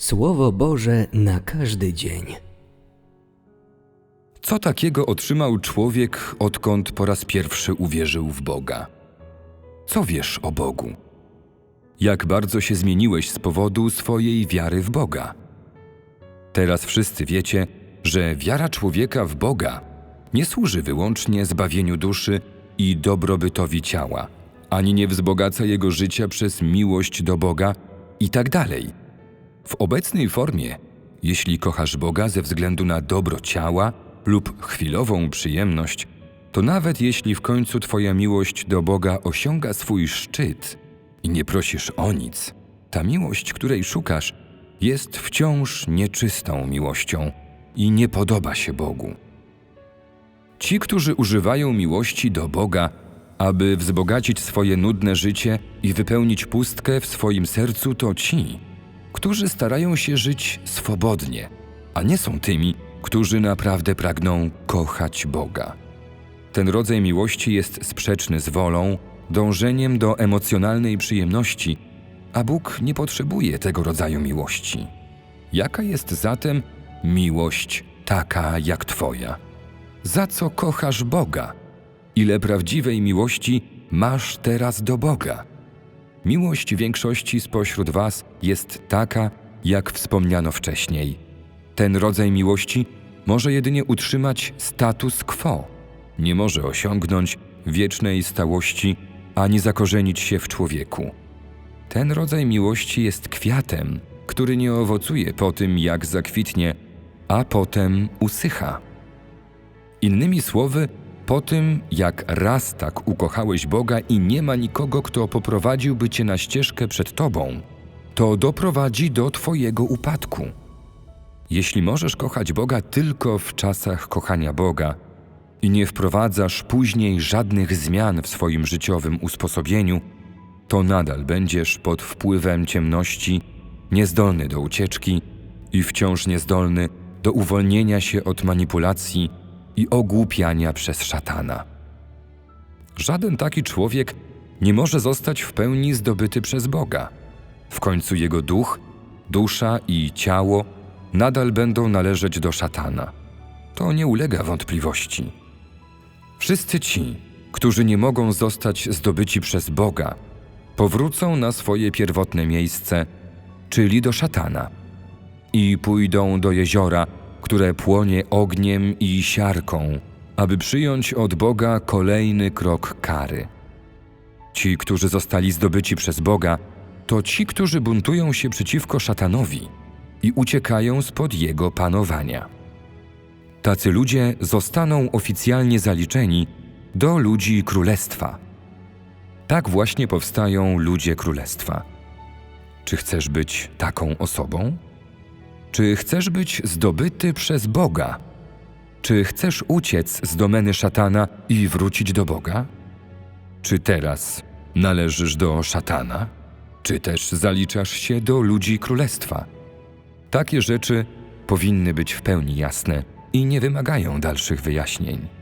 Słowo Boże na każdy dzień. Co takiego otrzymał człowiek, odkąd po raz pierwszy uwierzył w Boga? Co wiesz o Bogu? Jak bardzo się zmieniłeś z powodu swojej wiary w Boga? Teraz wszyscy wiecie, że wiara człowieka w Boga nie służy wyłącznie zbawieniu duszy i dobrobytowi ciała, ani nie wzbogaca jego życia przez miłość do Boga i tak dalej. W obecnej formie, jeśli kochasz Boga ze względu na dobro ciała lub chwilową przyjemność, to nawet jeśli w końcu Twoja miłość do Boga osiąga swój szczyt i nie prosisz o nic, ta miłość, której szukasz, jest wciąż nieczystą miłością i nie podoba się Bogu. Ci, którzy używają miłości do Boga, aby wzbogacić swoje nudne życie i wypełnić pustkę w swoim sercu, to ci, którzy starają się żyć swobodnie, a nie są tymi, którzy naprawdę pragną kochać Boga. Ten rodzaj miłości jest sprzeczny z wolą, dążeniem do emocjonalnej przyjemności, a Bóg nie potrzebuje tego rodzaju miłości. Jaka jest zatem miłość taka jak Twoja? Za co kochasz Boga? Ile prawdziwej miłości masz teraz do Boga? Miłość większości spośród Was jest taka, jak wspomniano wcześniej. Ten rodzaj miłości może jedynie utrzymać status quo, nie może osiągnąć wiecznej stałości ani zakorzenić się w człowieku. Ten rodzaj miłości jest kwiatem, który nie owocuje po tym, jak zakwitnie, a potem usycha. Innymi słowy, po tym, jak raz tak ukochałeś Boga i nie ma nikogo, kto poprowadziłby cię na ścieżkę przed tobą, to doprowadzi do twojego upadku. Jeśli możesz kochać Boga tylko w czasach kochania Boga i nie wprowadzasz później żadnych zmian w swoim życiowym usposobieniu, to nadal będziesz pod wpływem ciemności, niezdolny do ucieczki i wciąż niezdolny do uwolnienia się od manipulacji i ogłupiania przez szatana. Żaden taki człowiek nie może zostać w pełni zdobyty przez Boga. W końcu jego duch, dusza i ciało nadal będą należeć do szatana. To nie ulega wątpliwości. Wszyscy ci, którzy nie mogą zostać zdobyci przez Boga, powrócą na swoje pierwotne miejsce, czyli do szatana, i pójdą do jeziora, które płonie ogniem i siarką, aby przyjąć od Boga kolejny krok kary. Ci, którzy zostali zdobyci przez Boga, to ci, którzy buntują się przeciwko szatanowi i uciekają spod jego panowania. Tacy ludzie zostaną oficjalnie zaliczeni do ludzi królestwa. Tak właśnie powstają ludzie królestwa. Czy chcesz być taką osobą? Czy chcesz być zdobyty przez Boga? Czy chcesz uciec z domeny szatana i wrócić do Boga? Czy teraz należysz do szatana? Czy też zaliczasz się do ludzi królestwa? Takie rzeczy powinny być w pełni jasne i nie wymagają dalszych wyjaśnień.